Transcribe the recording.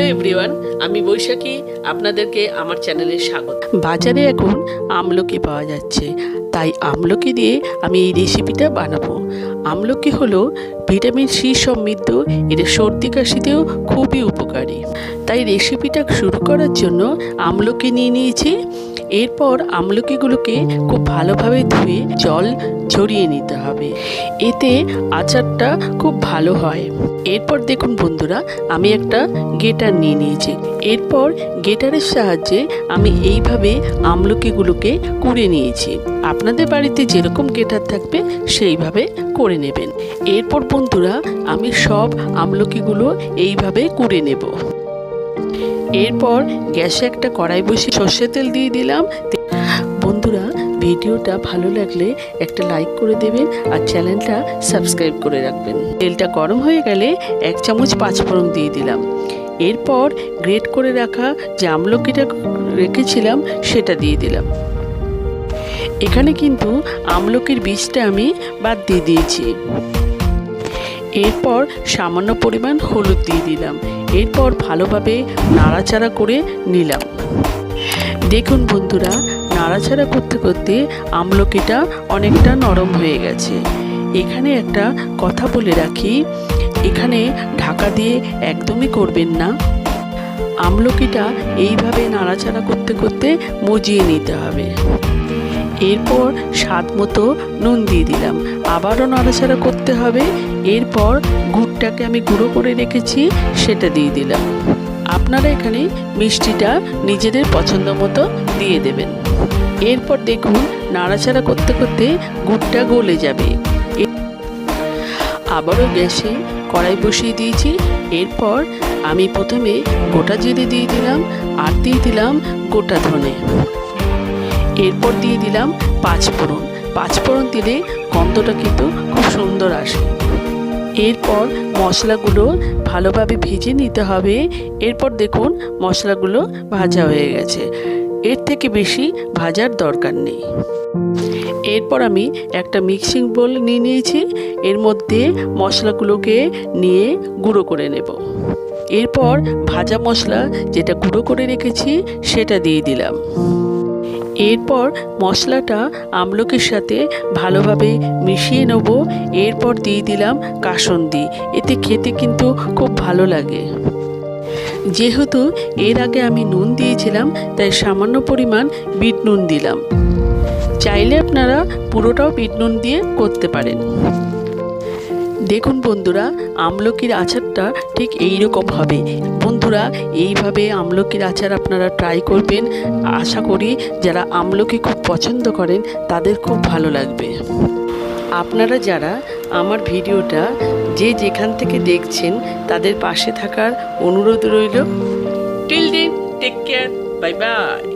Hello everyone, আমি বৈশাখী, আপনাদেরকে আমার চ্যানেলে স্বাগত। বাজারে এখন আমলকি পাওয়া যাচ্ছে, তাই আমলকি দিয়ে আমি এই রেসিপিটা বানাবো। আমলকি হলো ভিটামিন সি সমৃদ্ধ, এটা সর্দি কাশিতেও খুবই উপকারী। তাই রেসিপিটা শুরু করার জন্য আমলকি নিয়ে নিয়েছি। এরপর আমলকিগুলোকে খুব ভালোভাবে ধুয়ে জল ঝরিয়ে নিতে হবে। এতে আচারটা খুব ভালো হয়। এরপর দেখুন বন্ধুরা, আমি একটা গেটার নিয়ে নিয়েছি। এরপর গেটারের সাহায্যে আমি এইভাবে আমলকিগুলোকে কুড়ে নিয়েছি। আপনাদের বাড়িতে যেরকম গেটার থাকবে, সেইভাবে করে নেবেন। এরপর বন্ধুরা, আমি সব আমলকিগুলো এইভাবে কুড়ে নেব। এরপর গ্যাসে একটা কড়াই বসিয়ে সর্ষের তেল দিয়ে দিলাম। বন্ধুরা, ভিডিওটা ভালো লাগলে একটা লাইক করে দেবেন আর চ্যানেলটা সাবস্ক্রাইব করে রাখবেন। তেলটা গরম হয়ে গেলে এক চামচ পাঁচফোড়ন দিয়ে দিলাম। এরপর গ্রেট করে রাখা যে আমলকিটা রেখেছিলাম, সেটা দিয়ে দিলাম। এখানে কিন্তু আমলকির বীজটা আমি বাদ দিয়ে দিয়েছি। এরপর সামান্য পরিমাণ হলুদ দিয়ে দিলাম। এরপর ভালোভাবে নাড়াচাড়া করে নিলাম। দেখুন বন্ধুরা, নাড়াচাড়া করতে করতে আমলকিটা অনেকটা নরম হয়ে গেছে। এখানে একটা কথা বলে রাখি, এখানে ঢাকা দিয়ে একদমই করবেন না। আমলকিটা এইভাবে নাড়াচাড়া করতে করতে মজিয়ে নিতে হবে। এরপর স্বাদ মতো নুন দিয়ে দিলাম। আবারও নাড়াচাড়া করতে হবে। এরপর গুড়টাকে আমি গুঁড়ো করে রেখেছি, সেটা দিয়ে দিলাম। আপনারা এখানে মিষ্টিটা নিজেদের পছন্দ মতো দিয়ে দেবেন। এরপর দেখুন, নাড়াচাড়া করতে করতে গুড়টা গলে যাবে। আবারও গ্যাসে কড়াই বসিয়ে দিয়েছি। এরপর আমি প্রথমে গোটা জিরে দিয়ে দিলাম আর দিয়ে দিলাম গোটা ধনে। এরপর দিয়ে দিলাম পাঁচফোড়ন পাঁচফোড়ন দিলে গন্ধটা কিন্তু খুব সুন্দর আসে। এরপর মশলাগুলো ভালোভাবে ভেজে নিতে হবে। এরপর দেখুন মশলাগুলো ভাজা হয়ে গেছে। এর থেকে বেশি ভাজার দরকার নেই। এরপর আমি একটা মিক্সিং বোল নিয়ে নিয়েছি। এর মধ্যে মশলাগুলোকে নিয়ে গুঁড়ো করে নেব। এরপর ভাজা মশলা যেটা গুঁড়ো করে রেখেছি সেটা দিয়ে দিলাম। এরপর মশলাটা আমলকির সাথে ভালোভাবে মিশিয়ে নেব। এরপর দিয়ে দিলাম কাসন্দি। এতে খেতে কিন্তু খুব ভালো লাগে। যেহেতু এর আগে আমি নুন দিয়েছিলাম, তাই সামান্য পরিমাণ বিট নুন দিলাম। চাইলে আপনারা পুরোটাও বিট নুন দিয়ে করতে পারেন। দেখুন বন্ধুরা, আমলকির আচারটা ঠিক এই রকম হবে। বন্ধুরা, এইভাবে আমলকির আচার আপনারা ট্রাই করবেন। আশা করি যারা আমলকি খুব পছন্দ করেন, তাদের খুব ভালো লাগবে। আপনারা যারা আমার ভিডিওটা যে যেখান থেকে দেখছেন, তাদের পাশে থাকার অনুরোধ রইল। টিল দিন টেক কেয়ার বাই বাই